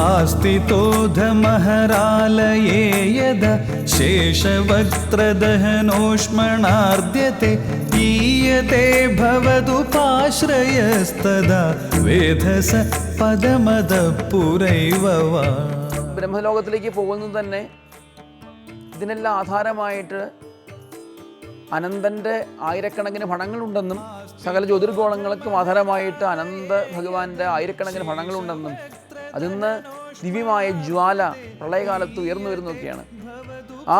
आस्तितोधमहरालये यदा शेषवक्त्रदहनोष्मणार्द्यते ईयते भवदुपाश्रयस्तदा वेधस पदमदपुरैव वा ബ്രഹ്മലോകത്തിലേക്ക് പോകുന്നത് തന്നെ ഇതിനെല്ലാം ആധാരമായിട്ട് അനന്തൻ്റെ ആയിരക്കണക്കിന് ഫണങ്ങളുണ്ടെന്നും സകല ജ്യോതിർഗോളങ്ങൾക്കും ആധാരമായിട്ട് അനന്ത ഭഗവാന്റെ ആയിരക്കണക്കിന് ഫണങ്ങളുണ്ടെന്നും അതിൽ നിന്ന് ദിവ്യമായ ജ്വാല പ്രളയകാലത്ത് ഉയർന്നു വരുന്നൊക്കെയാണ് ആ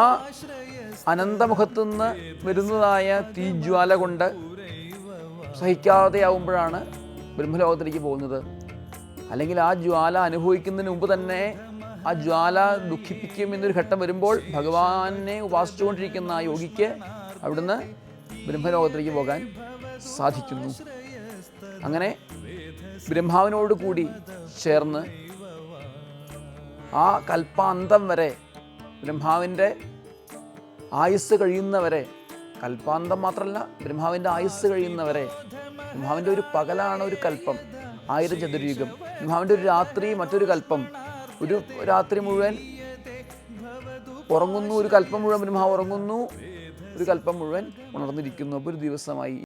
അനന്തമുഖത്തു നിന്ന് വരുന്നതായ തീജ്വാല കൊണ്ട് സഹിക്കാതെയാവുമ്പോഴാണ് ബ്രഹ്മലോകത്തിലേക്ക് പോകുന്നത്. അല്ലെങ്കിൽ ആ ജ്വാല അനുഭവിക്കുന്നതിന് മുമ്പ് തന്നെ ആ ജ്വാല ദുഃഖിപ്പിക്കും എന്നൊരു ഘട്ടം വരുമ്പോൾ ഭഗവാനെ ഉപാസിച്ചുകൊണ്ടിരിക്കുന്ന ആ യോഗിക്ക് അവിടുന്ന് ബ്രഹ്മലോകത്തിലേക്ക് പോകാൻ സാധിക്കുന്നു. അങ്ങനെ ബ്രഹ്മാവിനോട് കൂടി ചേർന്ന് ആ കൽപ്പാന്തം വരെ ബ്രഹ്മാവിന്റെ ആയുസ് കഴിയുന്നവരെ കൽപ്പാന്തം മാത്രമല്ല ബ്രഹ്മാവിന്റെ ആയുസ് കഴിയുന്നവരെ ബ്രഹ്മാവിന്റെ ഒരു പകലാണ് ഒരു കൽപ്പം ആയിരം ചതുര്യുഗം ബ്രഹ്മാവിന്റെ ഒരു രാത്രി മറ്റൊരു കൽപ്പം. ഒരു രാത്രി മുഴുവൻ ഉറങ്ങുന്നു ഒരു കൽപ്പം മുഴുവൻ ബ്രഹ്മാവ് ഉറങ്ങുന്നു ഒരു കൽപ്പം മുഴുവൻ ഉണർന്നിരിക്കുന്നു. അപ്പോൾ ഒരു ദിവസമായി.